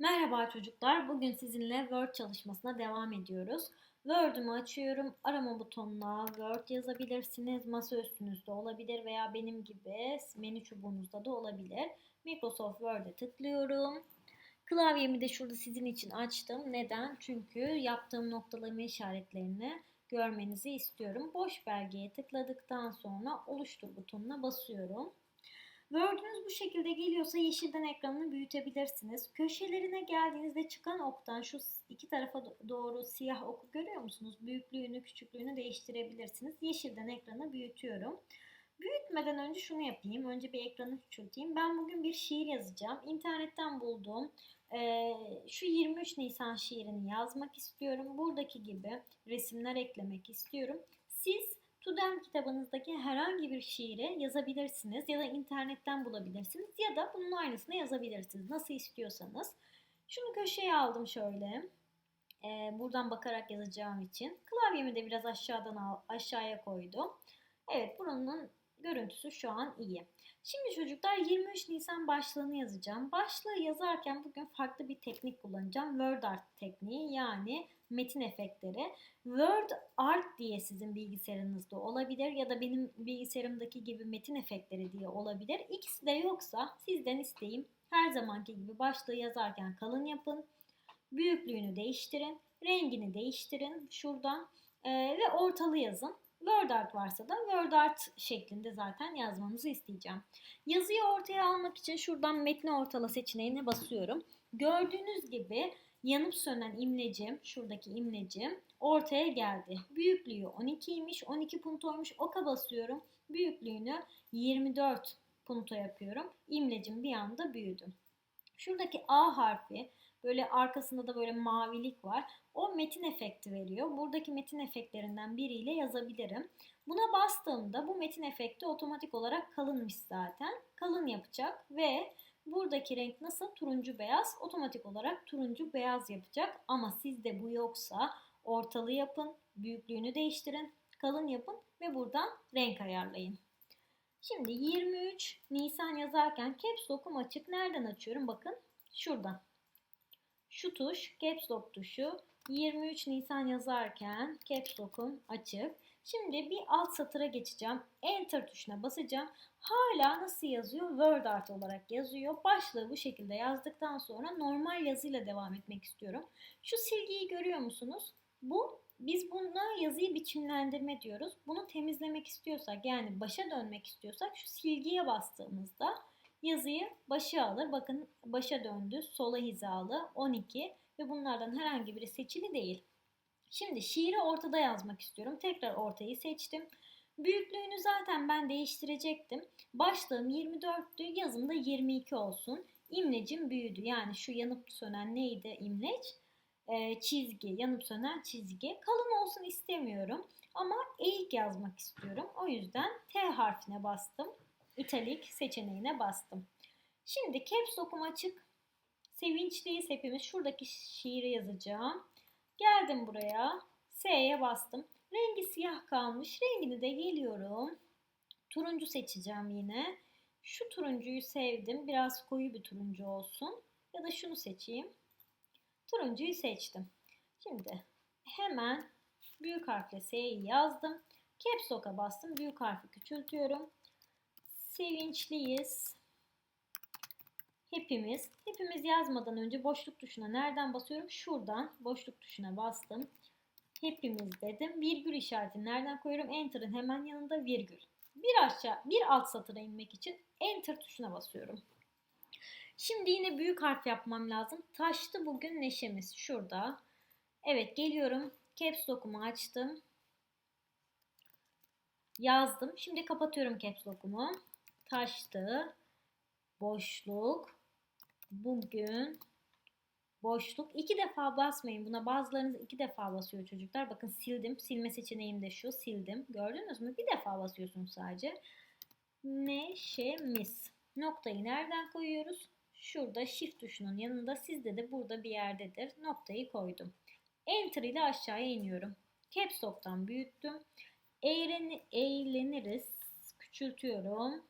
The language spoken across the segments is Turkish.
Merhaba çocuklar. Bugün sizinle Word çalışmasına devam ediyoruz. Word'ümü açıyorum. Arama butonuna Word yazabilirsiniz. Masa üstünüzde olabilir veya benim gibi menü çubuğunuzda da olabilir. Microsoft Word'e tıklıyorum. Klavyemi de şurada sizin için açtım. Neden? Çünkü yaptığım noktalama işaretlerini görmenizi istiyorum. Boş belgeye tıkladıktan sonra oluştur butonuna basıyorum. Word'ünüz bu şekilde geliyorsa yeşilden ekranını büyütebilirsiniz. Köşelerine geldiğinizde çıkan oktan şu iki tarafa doğru siyah oku görüyor musunuz? Büyüklüğünü, küçüklüğünü değiştirebilirsiniz. Yeşilden ekranı büyütüyorum. Büyütmeden önce şunu yapayım. Önce bir ekranı küçülteyim. Ben bugün bir şiir yazacağım. İnternetten bulduğum e, şu 23 Nisan şiirini yazmak istiyorum. Buradaki gibi resimler eklemek istiyorum. Siz Tudem kitabınızdaki herhangi bir şiiri yazabilirsiniz ya da internetten bulabilirsiniz ya da bunun aynısını yazabilirsiniz. Nasıl istiyorsanız. Şunu köşeye aldım şöyle. Ee, buradan bakarak yazacağım için. Klavyemi de biraz aşağıdan al, aşağıya koydum. Evet buranın görüntüsü şu an iyi. Şimdi çocuklar 23 Nisan başlığını yazacağım. Başlığı yazarken bugün farklı bir teknik kullanacağım. Word Art tekniği yani metin efektleri. Word Art diye sizin bilgisayarınızda olabilir ya da benim bilgisayarımdaki gibi metin efektleri diye olabilir. İkisi de yoksa sizden isteğim her zamanki gibi başlığı yazarken kalın yapın. Büyüklüğünü değiştirin. Rengini değiştirin şuradan e, ve ortalı yazın. Word Art varsa da Word Art şeklinde zaten yazmanızı isteyeceğim. Yazıyı ortaya almak için şuradan metni ortala seçeneğine basıyorum. Gördüğünüz gibi yanıp sönen imlecim, şuradaki imlecim ortaya geldi. Büyüklüğü 12'ymiş, 12 puntoymuş. Oka basıyorum. Büyüklüğünü 24 punto yapıyorum. İmlecim bir anda büyüdü. Şuradaki A harfi böyle arkasında da böyle mavilik var. O metin efekti veriyor. Buradaki metin efektlerinden biriyle yazabilirim. Buna bastığımda bu metin efekti otomatik olarak kalınmış zaten. Kalın yapacak ve buradaki renk nasıl? Turuncu beyaz. Otomatik olarak turuncu beyaz yapacak. Ama sizde bu yoksa ortalı yapın, büyüklüğünü değiştirin, kalın yapın ve buradan renk ayarlayın. Şimdi 23 Nisan yazarken Caps Lock'um açık. Nereden açıyorum? Bakın şuradan. Şu tuş Caps Lock tuşu. 23 Nisan yazarken Caps Lock'um açık. Şimdi bir alt satıra geçeceğim. Enter tuşuna basacağım. Hala nasıl yazıyor? Word Art olarak yazıyor. Başlığı bu şekilde yazdıktan sonra normal yazıyla devam etmek istiyorum. Şu silgiyi görüyor musunuz? Bu biz buna yazıyı biçimlendirme diyoruz. Bunu temizlemek istiyorsak yani başa dönmek istiyorsak şu silgiye bastığımızda yazıyı başa alır. Bakın başa döndü. Sola hizalı 12 ve bunlardan herhangi biri seçili değil. Şimdi şiiri ortada yazmak istiyorum. Tekrar ortayı seçtim. Büyüklüğünü zaten ben değiştirecektim. Başlığım 24'tü, yazım da 22 olsun. İmlecim büyüdü. Yani şu yanıp sönen neydi imleç? Ee, çizgi, yanıp sönen çizgi. Kalın olsun istemiyorum. Ama eğik yazmak istiyorum. O yüzden T harfine bastım. İtalik seçeneğine bastım. Şimdi caps lock'um açık. Sevinçliyiz hepimiz. Şuradaki şiiri yazacağım. Geldim buraya. S'ye bastım. Rengi siyah kalmış. Rengini de geliyorum. Turuncu seçeceğim yine. Şu turuncuyu sevdim. Biraz koyu bir turuncu olsun. Ya da şunu seçeyim. Turuncuyu seçtim. Şimdi hemen büyük harfle S'yi yazdım. Caps Lock'a bastım. Büyük harfi küçültüyorum. Sevinçliyiz. Hepimiz. Hepimiz yazmadan önce boşluk tuşuna nereden basıyorum? Şuradan boşluk tuşuna bastım. Hepimiz dedim. Virgül işareti nereden koyuyorum? Enter'ın hemen yanında virgül. Bir aşağı, bir alt satıra inmek için Enter tuşuna basıyorum. Şimdi yine büyük harf yapmam lazım. Taştı bugün neşemiz. Şurada. Evet geliyorum. Caps Lock'umu açtım. Yazdım. Şimdi kapatıyorum Caps Lock'umu. Taştı. Boşluk. Bugün. Boşluk. İki defa basmayın. Buna bazılarınız iki defa basıyor çocuklar. Bakın sildim. Silme seçeneğim de şu. Sildim. Gördünüz mü? Bir defa basıyorsunuz sadece. Neşemiz. Noktayı nereden koyuyoruz? Şurada shift tuşunun yanında sizde de burada bir yerdedir. Noktayı koydum. Enter ile aşağıya iniyorum. Caps Lock'tan büyüttüm. Eğlen, eğleniriz. Küçültüyorum.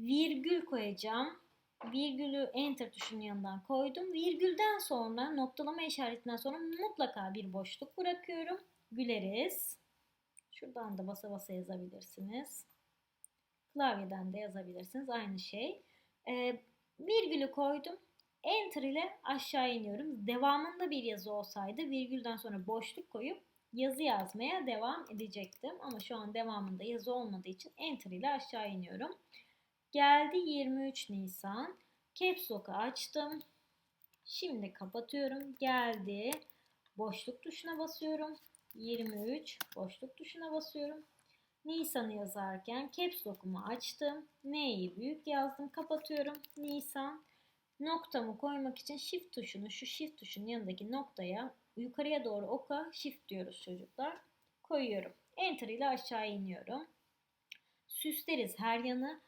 Virgül koyacağım. virgülü enter tuşunun yanından koydum. Virgülden sonra noktalama işaretinden sonra mutlaka bir boşluk bırakıyorum. Güleriz. Şuradan da basa basa yazabilirsiniz. Klavyeden de yazabilirsiniz. Aynı şey. Ee, virgülü koydum. Enter ile aşağı iniyorum. Devamında bir yazı olsaydı virgülden sonra boşluk koyup yazı yazmaya devam edecektim. Ama şu an devamında yazı olmadığı için Enter ile aşağı iniyorum. Geldi 23 Nisan. Caps Lock'u açtım. Şimdi kapatıyorum. Geldi. Boşluk tuşuna basıyorum. 23 boşluk tuşuna basıyorum. Nisan'ı yazarken Caps Lock'umu açtım. N'yi büyük yazdım. Kapatıyorum. Nisan. Noktamı koymak için Shift tuşunu şu Shift tuşunun yanındaki noktaya yukarıya doğru oka Shift diyoruz çocuklar. Koyuyorum. Enter ile aşağı iniyorum. Süsleriz her yanı.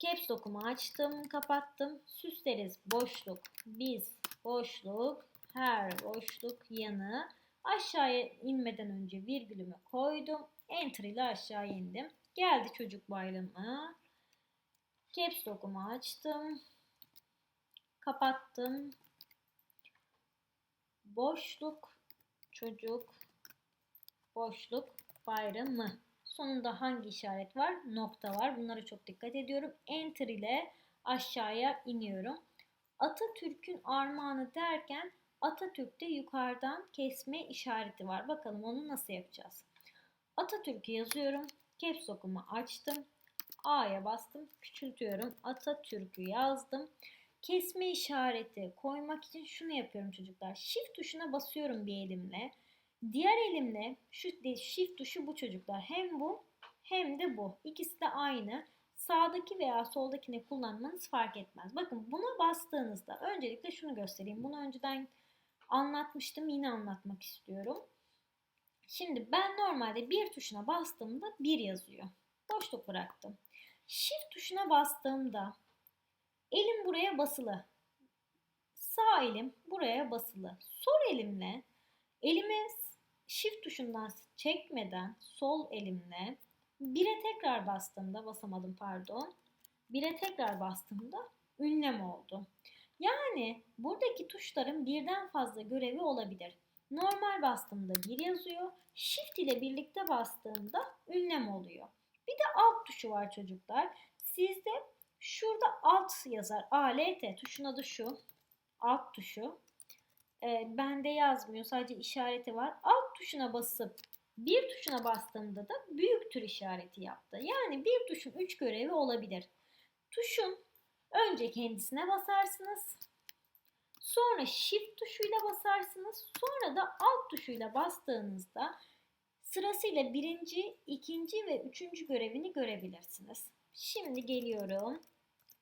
Caps Lock'umu açtım, kapattım. Süsleriz boşluk, biz boşluk, her boşluk yanı. Aşağıya inmeden önce virgülümü koydum. Enter ile aşağı indim. Geldi çocuk bayramı. Caps Lock'umu açtım. Kapattım. Boşluk, çocuk, boşluk, bayramı. Sonunda hangi işaret var? Nokta var. Bunlara çok dikkat ediyorum. Enter ile aşağıya iniyorum. Atatürk'ün armağanı derken Atatürk'te yukarıdan kesme işareti var. Bakalım onu nasıl yapacağız? Atatürk'ü yazıyorum. Caps Lock'umu açtım. A'ya bastım. Küçültüyorum. Atatürk'ü yazdım. Kesme işareti koymak için şunu yapıyorum çocuklar. Shift tuşuna basıyorum bir elimle. Diğer elimle şu shift tuşu bu çocuklar. Hem bu hem de bu. İkisi de aynı. Sağdaki veya soldakini kullanmanız fark etmez. Bakın buna bastığınızda öncelikle şunu göstereyim. Bunu önceden anlatmıştım. Yine anlatmak istiyorum. Şimdi ben normalde bir tuşuna bastığımda bir yazıyor. Boşluk bıraktım. Shift tuşuna bastığımda elim buraya basılı. Sağ elim buraya basılı. Sol elimle elimi Shift tuşundan çekmeden sol elimle 1'e tekrar bastığımda basamadım pardon. 1'e tekrar bastığımda ünlem oldu. Yani buradaki tuşların birden fazla görevi olabilir. Normal bastığımda 1 yazıyor. Shift ile birlikte bastığımda ünlem oluyor. Bir de alt tuşu var çocuklar. Sizde şurada alt yazar. ALT tuşun adı şu. Alt tuşu e, bende yazmıyor. Sadece işareti var. Alt tuşuna basıp bir tuşuna bastığımda da büyük tür işareti yaptı. Yani bir tuşun üç görevi olabilir. Tuşun önce kendisine basarsınız. Sonra shift tuşuyla basarsınız. Sonra da alt tuşuyla bastığınızda sırasıyla birinci, ikinci ve üçüncü görevini görebilirsiniz. Şimdi geliyorum.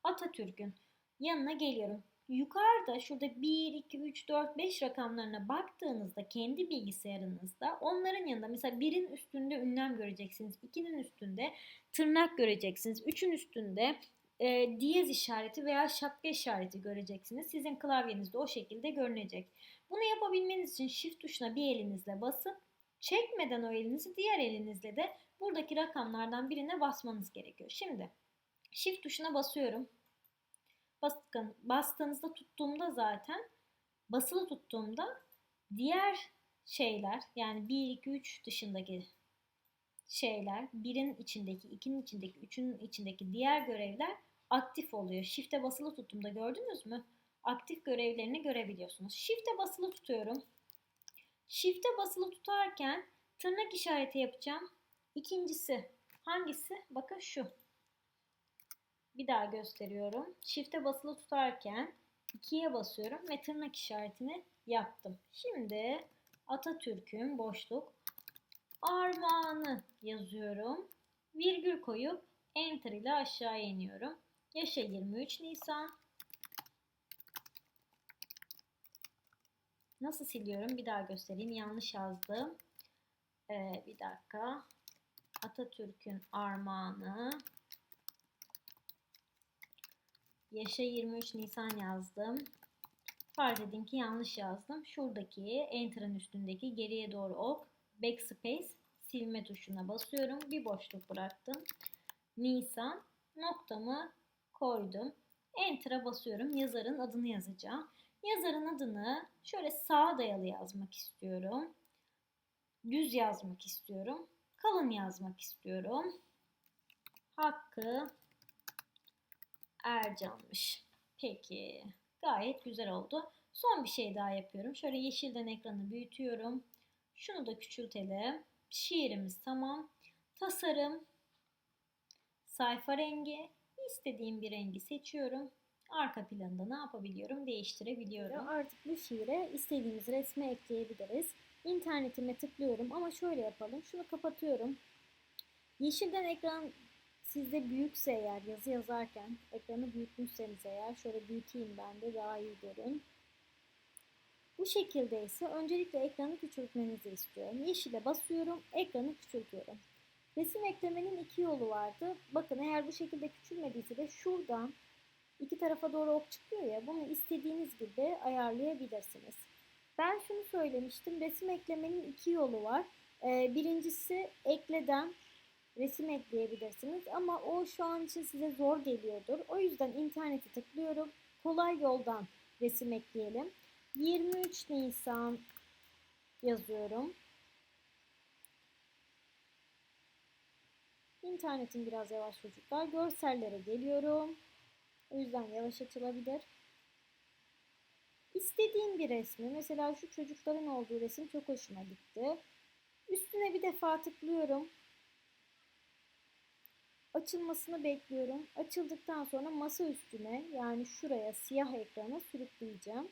Atatürk'ün yanına geliyorum yukarıda şurada 1, 2, 3, 4, 5 rakamlarına baktığınızda kendi bilgisayarınızda onların yanında mesela 1'in üstünde ünlem göreceksiniz. 2'nin üstünde tırnak göreceksiniz. 3'ün üstünde e, diyez işareti veya şapka işareti göreceksiniz. Sizin klavyenizde o şekilde görünecek. Bunu yapabilmeniz için shift tuşuna bir elinizle basıp çekmeden o elinizi diğer elinizle de buradaki rakamlardan birine basmanız gerekiyor. Şimdi shift tuşuna basıyorum. Bakın bastığınızda tuttuğumda zaten basılı tuttuğumda diğer şeyler yani 1, 2, 3 dışındaki şeyler, birin içindeki, ikinin içindeki, üçünün içindeki diğer görevler aktif oluyor. Shift'e basılı tuttuğumda gördünüz mü? Aktif görevlerini görebiliyorsunuz. Shift'e basılı tutuyorum. Shift'e basılı tutarken tırnak işareti yapacağım. İkincisi hangisi? Bakın şu. Bir daha gösteriyorum. Shift'e basılı tutarken 2'ye basıyorum ve tırnak işaretini yaptım. Şimdi Atatürk'ün boşluk armağanı yazıyorum. Virgül koyup Enter ile aşağı iniyorum. Yaşa 23 Nisan. Nasıl siliyorum? Bir daha göstereyim. Yanlış yazdım. Ee, bir dakika. Atatürk'ün armağanı Yaşa 23 Nisan yazdım. Farz edin ki yanlış yazdım. Şuradaki Enter'ın üstündeki geriye doğru ok backspace silme tuşuna basıyorum. Bir boşluk bıraktım. Nisan noktamı koydum. Enter'a basıyorum. Yazarın adını yazacağım. Yazarın adını şöyle sağa dayalı yazmak istiyorum. Düz yazmak istiyorum. Kalın yazmak istiyorum. Hakkı Ercan'mış. Peki. Gayet güzel oldu. Son bir şey daha yapıyorum. Şöyle yeşilden ekranı büyütüyorum. Şunu da küçültelim. Şiirimiz tamam. Tasarım. Sayfa rengi. İstediğim bir rengi seçiyorum. Arka planında ne yapabiliyorum? Değiştirebiliyorum. Artık bu şiire istediğimiz resmi ekleyebiliriz. İnternetime tıklıyorum ama şöyle yapalım. Şunu kapatıyorum. Yeşilden ekran sizde büyükse eğer yazı yazarken ekranı büyütmüşseniz eğer şöyle büyüteyim ben de daha iyi görün. Bu şekilde ise öncelikle ekranı küçültmenizi istiyorum. Yeşile basıyorum, ekranı küçültüyorum. Resim eklemenin iki yolu vardı. Bakın eğer bu şekilde küçülmediyse de şuradan iki tarafa doğru ok çıkıyor ya bunu istediğiniz gibi ayarlayabilirsiniz. Ben şunu söylemiştim. Resim eklemenin iki yolu var. Ee, birincisi ekleden resim ekleyebilirsiniz ama o şu an için size zor geliyordur. O yüzden internete tıklıyorum. Kolay yoldan resim ekleyelim. 23 Nisan yazıyorum. İnternetim biraz yavaş çocuklar. Görsellere geliyorum. O yüzden yavaş açılabilir. İstediğim bir resmi, mesela şu çocukların olduğu resim çok hoşuma gitti. Üstüne bir defa tıklıyorum. Açılmasını bekliyorum. Açıldıktan sonra masa üstüne yani şuraya siyah ekrana sürükleyeceğim.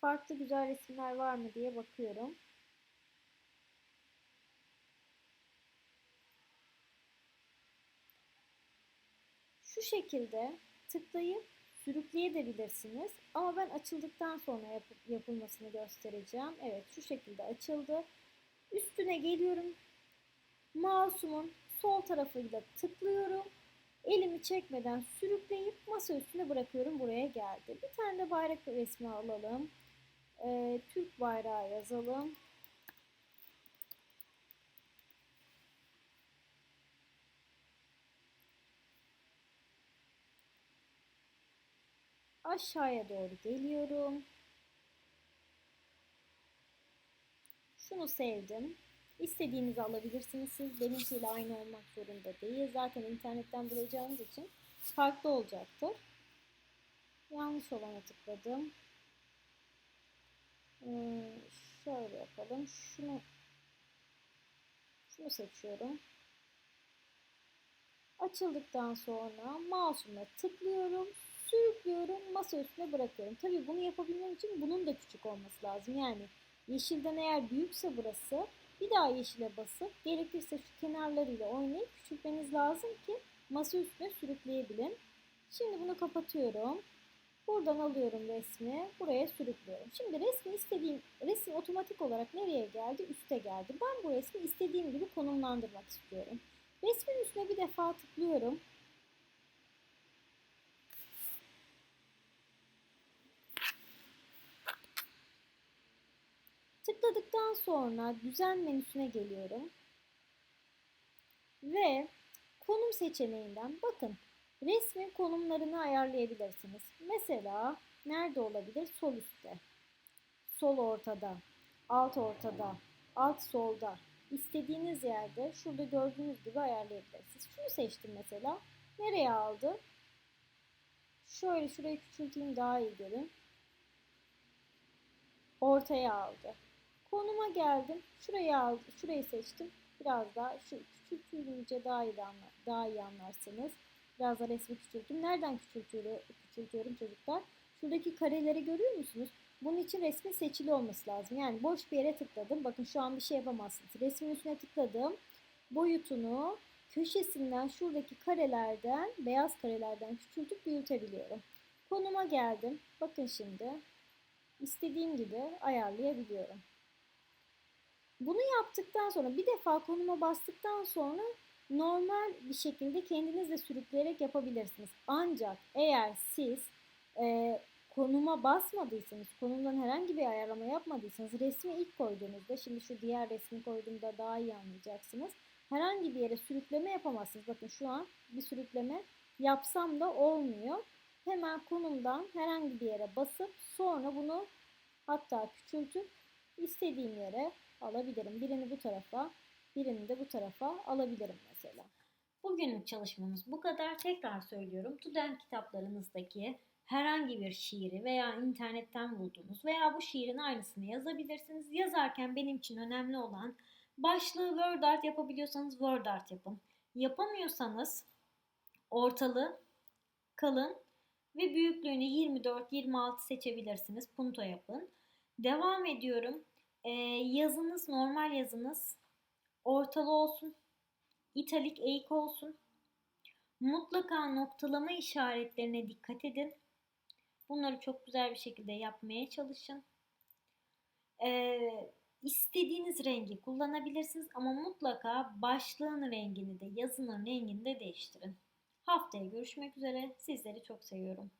Farklı güzel resimler var mı diye bakıyorum. Şu şekilde tıklayıp sürükleyebilirsiniz. Ama ben açıldıktan sonra yap yapılmasını göstereceğim. Evet şu şekilde açıldı. Üstüne geliyorum. Mouse'umun sol tarafıyla tıklıyorum. Elimi çekmeden sürükleyip masa üstüne bırakıyorum. Buraya geldi. Bir tane de bayrak resmi alalım. Ee, Türk bayrağı yazalım. Aşağıya doğru geliyorum. Şunu sevdim. İstediğinizi alabilirsiniz siz. Benimkiyle aynı olmak zorunda değil. Zaten internetten bulacağınız için farklı olacaktır. Yanlış olana tıkladım. Ee, şöyle yapalım. Şunu şunu seçiyorum. Açıldıktan sonra mouse'umla tıklıyorum sürüklüyorum, masa üstüne bırakıyorum. Tabii bunu yapabilmem için bunun da küçük olması lazım. Yani yeşilden eğer büyükse burası bir daha yeşile basıp gerekirse şu kenarlarıyla oynayıp küçültmeniz lazım ki masa üstüne sürükleyebilin. Şimdi bunu kapatıyorum. Buradan alıyorum resmi, buraya sürüklüyorum. Şimdi resmi istediğim, resim otomatik olarak nereye geldi? Üste geldi. Ben bu resmi istediğim gibi konumlandırmak istiyorum. Resmin üstüne bir defa tıklıyorum. Tıkladıktan sonra düzen menüsüne geliyorum. Ve konum seçeneğinden bakın resmin konumlarını ayarlayabilirsiniz. Mesela nerede olabilir? Sol üstte, sol ortada, alt ortada, alt solda. İstediğiniz yerde şurada gördüğünüz gibi ayarlayabilirsiniz. Şunu seçtim mesela. Nereye aldı? Şöyle şurayı küçülteyim daha iyi görün. Ortaya aldı. Konuma geldim. Şurayı aldım. Şurayı seçtim. Biraz daha şu küçültünce daha iyi anlar, daha iyi anlarsınız. Biraz da resmi küçülttüm. Nereden küçültüyorum, küçültüyorum çocuklar? Şuradaki kareleri görüyor musunuz? Bunun için resmin seçili olması lazım. Yani boş bir yere tıkladım. Bakın şu an bir şey yapamazsınız. Resmin üstüne tıkladım. Boyutunu köşesinden şuradaki karelerden, beyaz karelerden küçültüp büyütebiliyorum. Konuma geldim. Bakın şimdi istediğim gibi ayarlayabiliyorum. Bunu yaptıktan sonra bir defa konuma bastıktan sonra normal bir şekilde kendiniz de sürükleyerek yapabilirsiniz. Ancak eğer siz e, konuma basmadıysanız, konumdan herhangi bir ayarlama yapmadıysanız resmi ilk koyduğunuzda, şimdi şu diğer resmi koyduğumda daha iyi anlayacaksınız. Herhangi bir yere sürükleme yapamazsınız. Bakın şu an bir sürükleme yapsam da olmuyor. Hemen konumdan herhangi bir yere basıp sonra bunu hatta küçültüp istediğim yere alabilirim. Birini bu tarafa, birini de bu tarafa alabilirim mesela. Bugünlük çalışmamız bu kadar. Tekrar söylüyorum. Tuden kitaplarınızdaki herhangi bir şiiri veya internetten bulduğunuz veya bu şiirin aynısını yazabilirsiniz. Yazarken benim için önemli olan başlığı word art yapabiliyorsanız word art yapın. Yapamıyorsanız ortalı, kalın ve büyüklüğünü 24-26 seçebilirsiniz. Punto yapın. Devam ediyorum. Ee, yazınız normal yazınız ortalı olsun. İtalik eğik olsun. Mutlaka noktalama işaretlerine dikkat edin. Bunları çok güzel bir şekilde yapmaya çalışın. Ee, istediğiniz rengi kullanabilirsiniz ama mutlaka başlığın rengini de yazının rengini de değiştirin. Haftaya görüşmek üzere. Sizleri çok seviyorum.